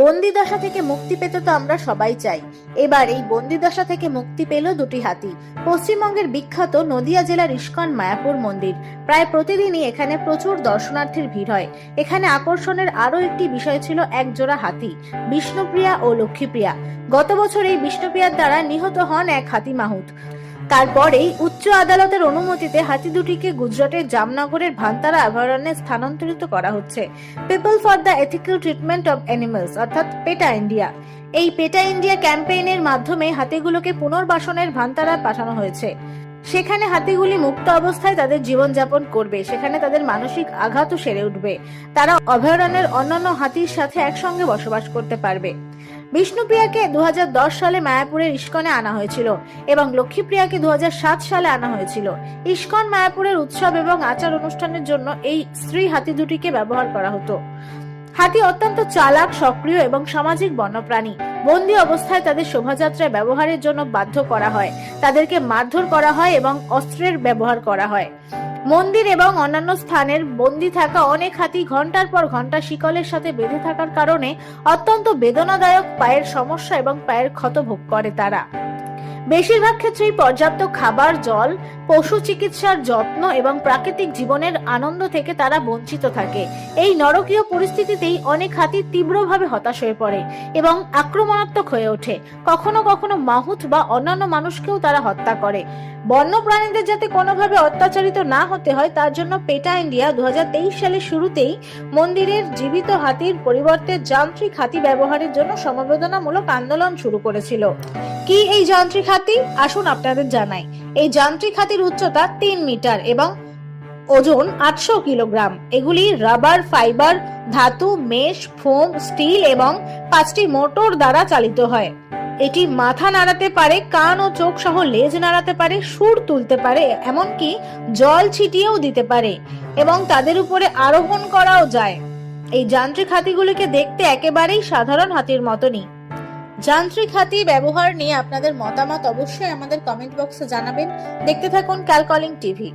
বন্দিদশা থেকে মুক্তি পেতে তো আমরা সবাই চাই। এবার এই বন্দিদশা থেকে মুক্তি পেল দুটি হাতি। পশ্চিমবঙ্গের বিখ্যাত নদিয়া জেলার ইস্কন মায়াপুর মন্দির। প্রায় প্রতিদিনই এখানে প্রচুর দর্শনার্থীর ভিড় হয়। এখানে আকর্ষণের আরও একটি বিষয় ছিল এক জোড়া হাতি, বিষ্ণুপ্রিয়া ও লক্ষ্মীপ্রিয়া। গত বছর এই বিষ্ণুপ্রিয়ার দ্বারা নিহত হন এক হাতি মাহুত। তারপরেই উচ্চ আদালতের অনুমতিতে হাতি দুটিকে গুজরাটের জামনগরের ভান্তারা অভয়ারণ্যে স্থানান্তরিত করা হচ্ছে। People for the ethical treatment of animals অর্থাৎ পেটা ইন্ডিয়া। এই পেটা ইন্ডিয়া ক্যাম্পেইনের মাধ্যমে হাতিগুলোকে পুনর্বাসনের ভান্তারায় পাঠানো হয়েছে। সেখানে হাতিগুলি মুক্ত অবস্থায় তাদের জীবনযাপন করবে, সেখানে তাদের মানসিক আঘাতও সেরে উঠবে। তারা অভয়ারণ্যের অন্যান্য হাতির সাথে একসঙ্গে বসবাস করতে পারবে। বিষ্ণুপ্রিয়াকে দুহাজার দশ সালে মায়াপুরের ইস্কনে আনা হয়েছিল এবং লক্ষ্মীপ্রিয়াকে দু হাজার সাত সালে আনা হয়েছিল। ইস্কন মায়াপুরের উৎসব এবং আচার অনুষ্ঠানের জন্য এই স্ত্রী হাতি দুটিকে ব্যবহার করা হতো। হাতি অত্যন্ত চালাক, সক্রিয় এবং সামাজিক বন্যপ্রাণী। বন্দি অবস্থায় তাদের শোভাযাত্রায় ব্যবহারের জন্য বাধ্য করা হয়। তাদেরকে মারধর করা হয় এবং অস্ত্রের ব্যবহার করা হয়। মন্দির এবং অন্যান্য স্থানের বন্দি থাকা অনেক হাতি ঘণ্টার পর ঘণ্টা শিকলের সাথে বেঁধে থাকার কারণে অত্যন্ত বেদনাদায়ক পায়ের সমস্যা এবং পায়ের ক্ষত ভোগ করে তারা। বেশিরভাগ ক্ষেত্রেই পর্যাপ্ত খাবার, জল, পশু চিকিৎসার যত্ন এবং প্রাকৃতিক জীবনের আনন্দ থেকে তারা বঞ্চিত থাকে। এই নরকীয় পরিস্থিতিতেই অনেক হাতি তীব্রভাবে হতাশ হয়ে পড়ে এবং আক্রমণাত্মক হয়ে ওঠে। কখনো কখনো মাহুত বা অন্যান্য মানুষকেও তারা হত্যা করে। বন্য প্রাণীদের যাতে কোনোভাবে অত্যাচারিত না হতে হয়, তার জন্য পেটা ইন্ডিয়া দু হাজার তেইশ সালের শুরুতেই মন্দিরের জীবিত হাতির পরিবর্তে যান্ত্রিক হাতি ব্যবহারের জন্য সমবেদনামূলক আন্দোলন শুরু করেছিল। কি এই যান্ত্রিক হাতি? আসুন আপনাদের জানাই। এই যান্ত্রিক হাতির উচ্চতা তিন মিটার এবং ওজন আটশো কিলোগ্রাম। এগুলি রাবার, ফাইবার, ধাতু, মেশ, ফোম, স্টিল এবং পাঁচটি মোটর দ্বারা চালিত হয়। এটি মাথা নাড়াতে পারে, কান ও চোখ সহ লেজ নাড়াতে পারে, সুর তুলতে পারে, এমনকি জল ছিটিয়েও দিতে পারে এবং তাদের উপরে আরোহণ করাও যায়। এই যান্ত্রিক হাতিগুলিকে দেখতে একেবারেই সাধারণ হাতির মতনই। যান্ত্রিক হাতি ব্যবহার নিয়ে আপনাদের মতামত অবশ্যই আমাদের কমেন্ট বক্সে জানাবেন। দেখতে থাকুন ক্যালকলিং টিভি